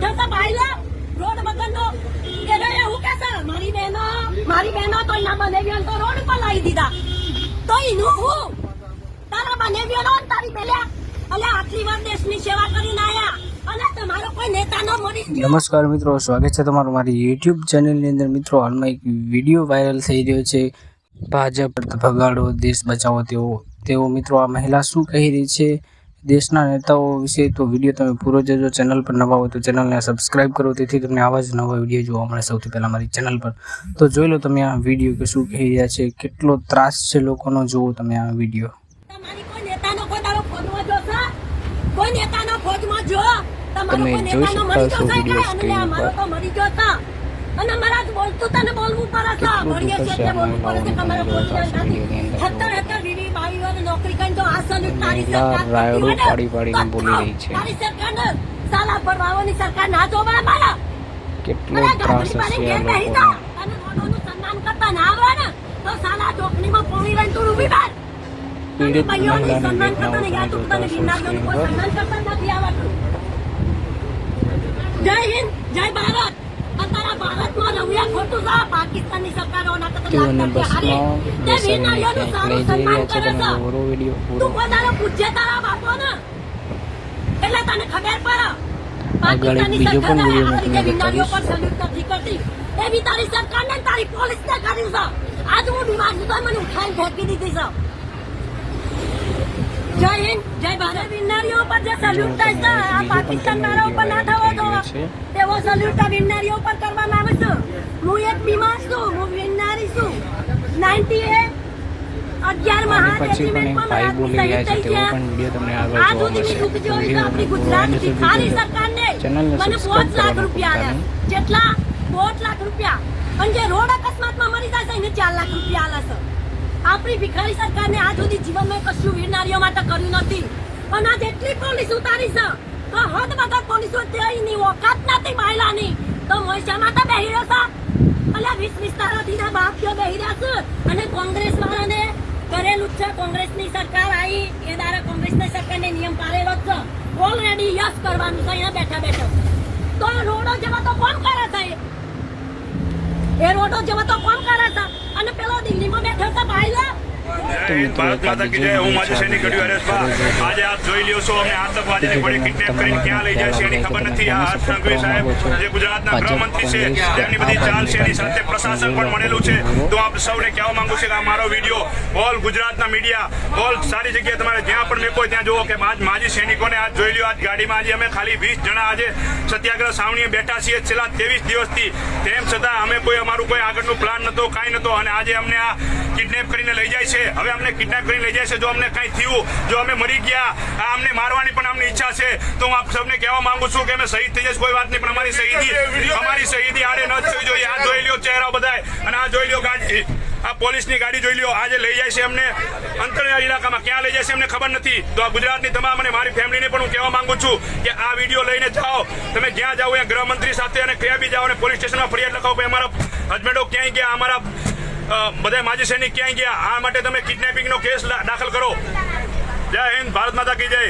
બેઠો છે ભાઈ રોડ વગરનો. એને એવું કે છે? મારી બહેનો મારી બહેનો તો એના બનેવીઓ તો રોડ પર લાવી દીધા. તો એનું હું? તારા બનેવીઓ નો તારી પેલા, અલે, આટલી વાર દેશની સેવા કરીને આયા. નમસ્કાર મિત્રો, સ્વાગત છે તમારું મારી યુટ્યુબ ચેનલની અંદર. મિત્રો, હાલમાં એક વીડિયો વાયરલ થઈ રહ્યો છે. ભાજપ ભગાડો, દેશ બચાવો તેવો. તેઓ મિત્રો, આ મહિલા શું કહી રહી છે? દેશના નેતાઓ વિશે તો વીડિયો તમે પૂરો જોજો. ચેનલ પર નવા હોય તો ચેનલને સબસ્ક્રાઇબ કરો. તેથી તમને આવા જ નવા વીડિયો જોવા મળે સૌથી પહેલાં મારી ચેનલ પર. તો જોઈ લો તમે આ વીડિયો કે શું કહી રહ્યા છે કેટલો ત્રાસ છે લોકોનો જુઓ તમે આ વીડિયો. તમે જોઈ શકો છો વીડિયો સ્ક્રીન પર. બોલતું તને બોલવું પડે છે. એટલે બોલવું પડે છે નથી. નોકરી કરીને તો આ સલ્યુટ તારી સરકાર રાયડું કરતી હોય ને, પાડી પાડીને બોલી રહી છે. તારી સરકારને સાલા ભરવાઓની સરકાર ના જોવા મારા. કેટલો ત્રાસ ગાંધીજી આ પાણી ઘેર બેસી લોકોને. અને રોડોનું સન્માન કરતા ના તો સાલા ચોકડીમાં પોણી તું ઊભી. પીડિત મહિલાની ઘટનાઓ જોતા. જય હિન્દ જય ભારત અત્યારે ભારતમાં રવિયા ખોટું છે પાકિસ્તાનની સરકારોના કરતા તેઓને લાખ રૂપિયા હારે. બસમાં બેસાડીને ક્યાંક લઈ જઈ રહ્યા છે તમે કરે વીડિયો પૂરો તારા. આગળ એક બીજો પણ વીડિયો તમને બતાવીશ. કરતી. એવી તારી પોલીસ ને કર્યું છે. આજ હું બીમાર છું તો મને ઉઠાઈને ફેંકી દીધી છે. જય હિન્દ જય ભારત. બિનારીઓ ઉપર જે સલ્યુટ થાય છે આ પાકિસ્તાન વાળા ઉપર ના થવો જોઈએ તેવો સલ્યુટ આ બિનારીઓ પર કરવામાં આવે છે. હું એક બીમાર છું હું બિનારી છું. 98 અગિયાર મહાન જેટલા બોટ લાખ રૂપિયા. અને જે રોડ અકસ્માતમાં મરી જાય છે એને ચાર લાખ રૂપિયા આલા છે. આપણી ભિખારી સરકારને આ સુધી જીવનમાં કશું વીરનારીઓ માટે કર્યું નથી. અને આ જેટલી પોલીસ ઉતારી છે તો હદ વગર પોલીસો તેની ઓકાત નથી મહિલાની. તો મોઈશા માતા બેહી રહ્યો છે? અલ્યા વીસ વિસ્તારોથી તારાથી ના બાપીઓ બેહી રહ્યા છે અને કોંગ્રેસ વાળાને કરેલું છે. કોંગ્રેસની સરકાર આવી, એ દ્વારા કોંગ્રેસની સરકારને નિયમ પાડેલો છે. ઓલરેડી યસ કરવાનું છે. અહીંયા બેઠા બેઠા. તો રોડો જેવા તો કોણ કરે છે? એ રોડો જેવા તો કોણ કરે છે? અને પેલો દિલ્હીમાં બેઠો તો ભાઈ તો મિત્રો હું માજી સૈનિક આજે આપ જોઈ લ્યો છો અમને આતંકવાદીને પડી કિડનેપ કરીને ક્યાં લઈ જાય છે એની ખબર નથી. આ હર્ષ સાહેબ જે ગુજરાતના ગૃહમંત્રી છે તેમની બધી ચાલ છે એની સાથે પ્રશાસન પણ મળેલું છે. તો આપ સૌને કહેવા માંગુ છું કે આ મારો વીડિયો ઓલ ગુજરાતના મીડિયા ઓલ સારી જગ્યાએ તમારે જ્યાં પણ મેકો ત્યાં જુઓ કે આજ માજી સૈનિકોને આજ જોઈ લ્યો આજ ગાડીમાં આજે અમે ખાલી વીસ જણા આજે સત્યાગ્રહ સાવણીએ બેઠા છીએ. છેલ્લા ત્રેવીસ દિવસથી. તેમ છતાં અમે કોઈ અમારું કોઈ આગળનું પ્લાન નતો કાંઈ નતો અને આજે અમને આ કિડનેપ કરીને લઈ જાય છે. હવે અમને કિડનેપ કરીને લઈ જાય છે. જો અમને કંઈ થયું જો અમે મરી ગયા આ અમને મારવાની પણ અમને ઈચ્છા છે તો હું આપ સૌને કહેવા માંગુ છું કે અમે શહીદ થઈ જઈશ. કોઈ વાત નહીં પણ અમારી શહીદી અમારી શહીદી આડે ન થવી જોઈએ. આ જોઈ લ્યો ચહેરા બધાય. અને આ જોઈ લ્યો ગાડી આ પોલીસની ગાડી જોઈ લ્યો. આજે લઈ જાય છે અમને. અંતરિયાળ ઇલાકામાં ક્યાં લઈ જાય છે અમને ખબર નથી. તો આ ગુજરાતની તમામ અને મારી ફેમિલીને પણ હું કહેવા માંગુ છું કે આ વીડિયો લઈને જાઓ. તમે જ્યાં જાઓ ત્યાં ગૃહમંત્રી સાથે અને ક્યાં બી જાઓ અને પોલીસ સ્ટેશનમાં ફરિયાદ લખાવો. કે અમારા હસબન્ડો ક્યાંય ગયા? અમારા બધા માજી સૈનિક ક્યાંય ગયા? આ માટે તમે કિડનેપિંગનો કેસ દાખલ કરો. જય હિન્દ, ભારત માતા કી જય.